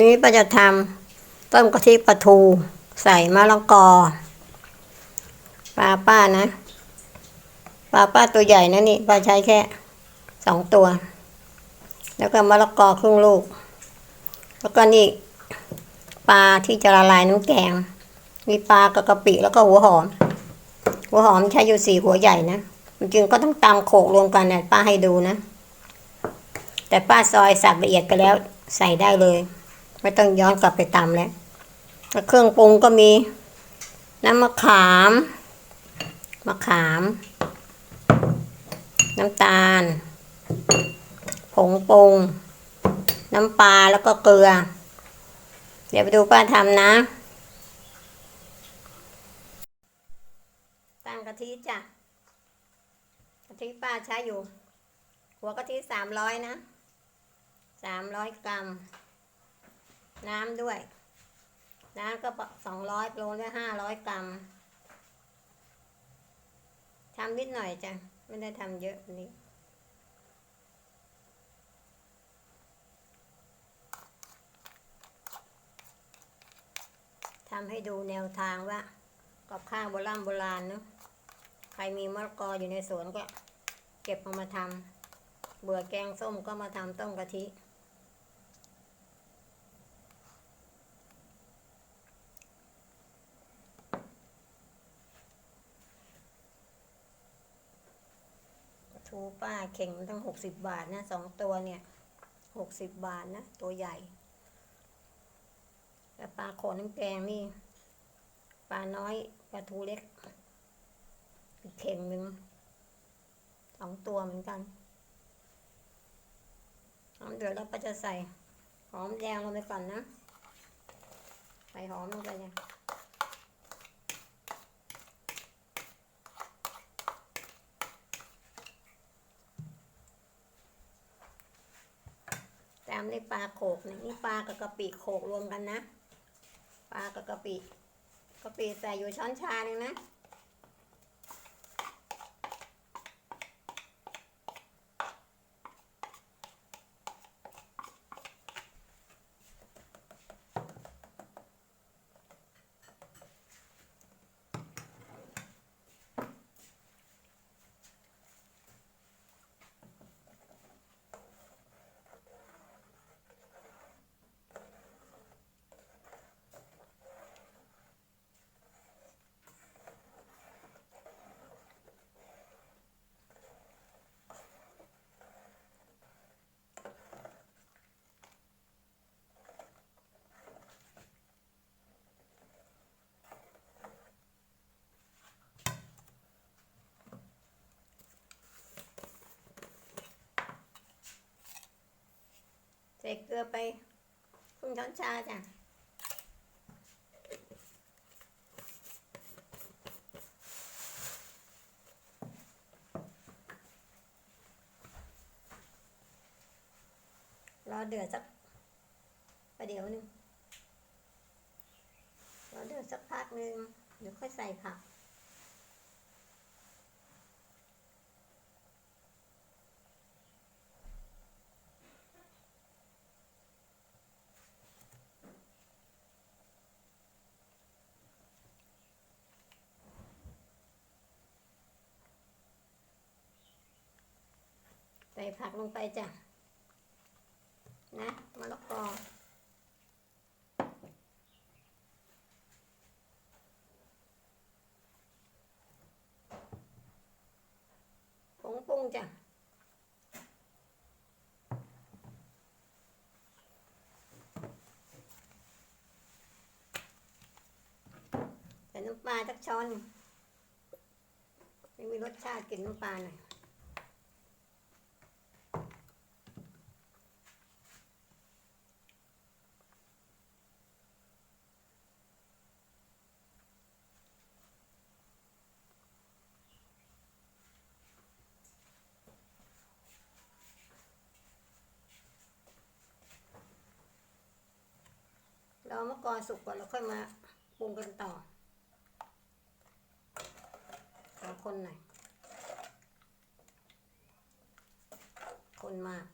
นี้ป้าจะทำต้มกะทิปลาทู ใส่มะละกอปลาป้านะปลาป้าตัวใหญ่นะนี่ป้าใช้แค่สองตัว แล้วก็มะละกอครึ่งลูก แล้วก็นี่ปลาที่จะละลายน้ำแกง มีปลากระกะปิแล้วก็หัวหอม หัวหอมใช้อยู่สี่หัวใหญ่นะจริงก็ต้องตำโขกรวมกันนะป้าให้ดูนะ แต่ป้าซอยสับละเอียดไปแล้วใส่ได้เลย ไม่ต้องย้อนกลับไปตำแล้วแล้วเครื่องปรุงก็มี น้ำมะขาม มะขาม น้ำตาล ผงปรุง น้ำปลาแล้วก็เกลือ เดี๋ยวไปดูป้าทำนะ ตั้งกะทิจ้ะกะทิป้าใช้อยู่ หัวกะทิสามร้อยนะสามร้อยกรัม น้ำด้วย น้ำก็สองร้อยโลด้วยห้าร้อยกรัมทำนิดหน่อยจ้ะ ไม่ได้ทำเยอะนนี้ทำให้ดูแนวทางว่ากับข้าวโบราณโบราณเนาะใครมีมะละกออยู่ในสวนก็ เก็บเอามาทำเบื่อแกงส้มก็มาทำต้มกะทิ ทู ป้าเข่งมันตั้งหกสิบบาทนะสองตัวเนี่ยหกสิบบาทนะ ตัวใหญ่แต่ปลาโขนน้ำแกงนี่ ปลาน้อยปลาทูเล็กอีกเข่งหนึ่งสองตัวเหมือนกันหอมเดือดแล้วก็จะใส่หอมแดงลงไปก่อนนะ ใส่หอมลงไปเนี่ย ตามด้ปลาโขกนี่นี่ปลากับกะปิโขกรวมกันนะ ปลากับกะปิกะปิใส่อยู่ช้อนชาหนึ่งนะ ส่เกลือไปครึ่งช้อนชาจ้ะรอเดือดสักประเดี๋ยวหนึ่งรอเดือดสักพักหนึ่งเดี๋ยวค่อยใส่ผัก ส่ผักลงไปจ้ะ นะมะละกอผงปรุงจ้ะใส่น้ำปลาสักช้อนหนึ่งไม่มีรสชาติกลินน้ำปลาหน่อย มะกอสุกก่อนแล้วค่อยมาปรุงกันต่อขอคนหน่อยคนมาก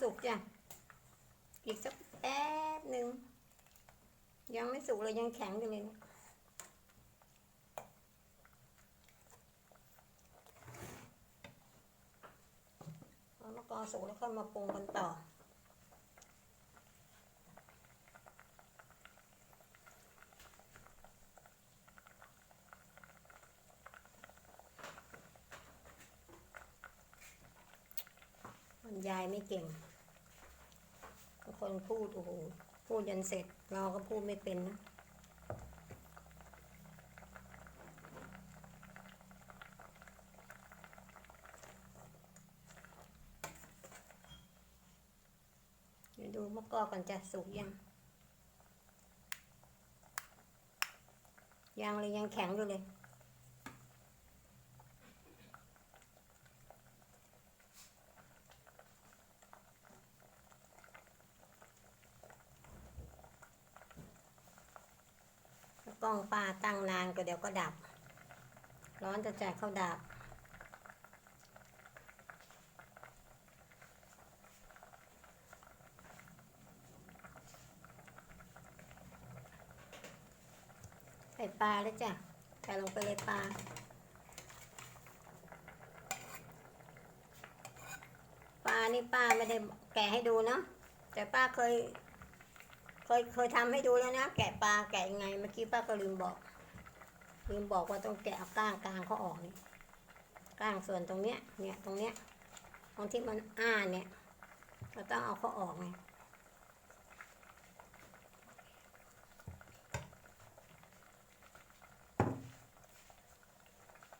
สุกจ้ะ อีกสักแป๊บหนึ่ง ยังไม่สุกเลยยังแข็งอยู่เลยเอามะกอสุกแล้วค่อยมาปรุงกันต่อมันยายไม่เก่ง คนพูดโอ้โหพูดยันเสร็จ เราก็พูดไม่เป็นนะเดี๋ยวดูมะกอกก่อนจะสุกยังยังเลยยังแข็งอยู่เลย กล้องปลาตั้งนานก็เดี๋ยวก็ดับ ร้อนจะแจ่ายเข้าดับ ใส่ปลาแล้วจ้ะใส่ลงไปเลยปลาปลานี่ป้าไม่ได้แกะให้ดูเนาะแต่ป้าเคย เคยเคยทำให้ดูแล้วนะ แกะปลาแกะยังไงเมื่อกี้ป้าก็ลืมบอก ลืมบอกว่าต้องแกะเอาก้างกลางเขาออกนี่ก้างส่วนตรงเนี้ย เนี่ยตรงเนี้ยตรงที่มันอ้าเนี่ยเราต้องเอาเขาออกไง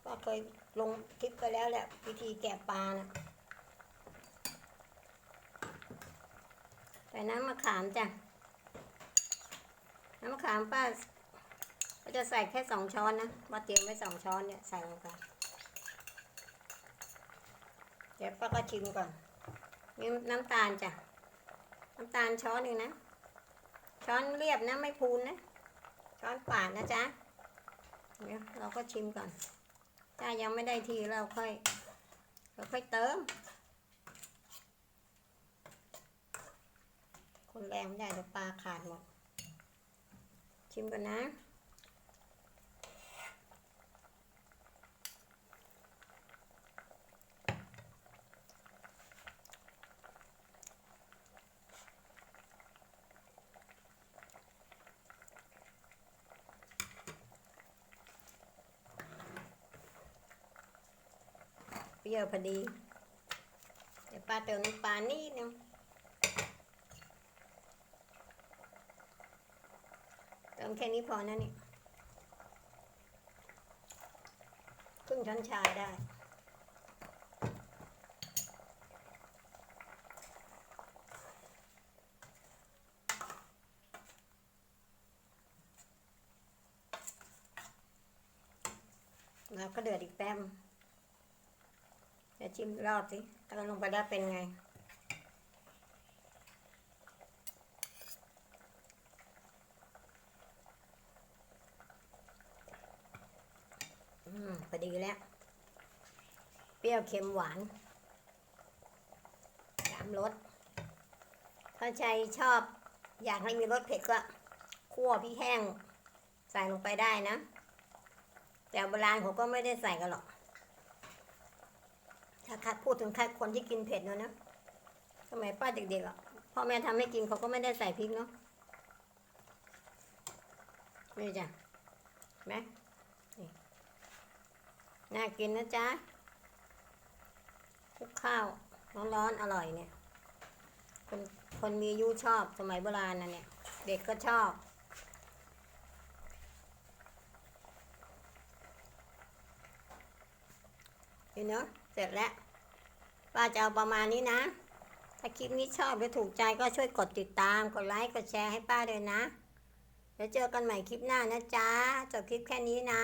ป้าเคยลงคลิปไปแล้วแหละวิธีแกะปลานะใส่น้ำมะขามจ้ะ น้ำมะขามป้าก็จะใส่แค่สองช้อนนะว่าเตรียมไว้สองช้อนเนี่ยใส่ลงไปเดี๋ยวป้าก็ชิมก่อนนี่น้ำตาลจ้ะ น้ำตาลช้อนหนึ่งนะ ช้อนเรียบนะไม่พูนนะ ช้อนปาดนะจ๊ะ เดี๋ยวเราก็ชิมก่อน ถ้ายังไม่ได้ทีเราค่อย เราค่อยเติม คนแรงไม่ได้เดี๋ยวปลาขาดหมด ชิมก่อนนะ เปรี้ยวพอดี เดี๋ยวปลาเติมน้ำปลานิดนึงเติม แค่นี้พอนะนี่ครึ่งช้อนชาได้ แล้วก็เดือดอีกแป๊บเดี๋ยวชิมรอบสิติมลงไปแล้เป็นไง พอดีแล้ว เปรี้ยวเค็มหวานสามรสถ้าใครชอบอยากให้มีรสเผ็ดก็คั่วพริกแห้งใส่ลงไปได้นะ แต่โบราณเขาก็ไม่ได้ใส่กันหรอก ถ้าคัดพูดถึงคัดคนที่กินเผ็ดเนอะนะสมัยป้าเด็กๆอะพ่อแม่ทำให้กินเขาก็ไม่ได้ใส่พริกเนาะนี่จ้ะไหม น่ากินนะจ๊ะคลุกข้าวร้อนๆอร่อยเนี่ย คนคนมียุชอบสมัยโบราณนะเนี่ย เด็กก็ชอบนี่เนาะเสร็จแล้วป้าจะเอาประมาณนี้นะ ถ้าคลิปนี้ชอบหรือถูกใจก็ช่วยกดติดตาม กดไลค์ กดแชร์ให้ป้าด้วยนะ แล้วเจอกันใหม่คลิปหน้านะจ๊ะ จบคลิปแค่นี้นะ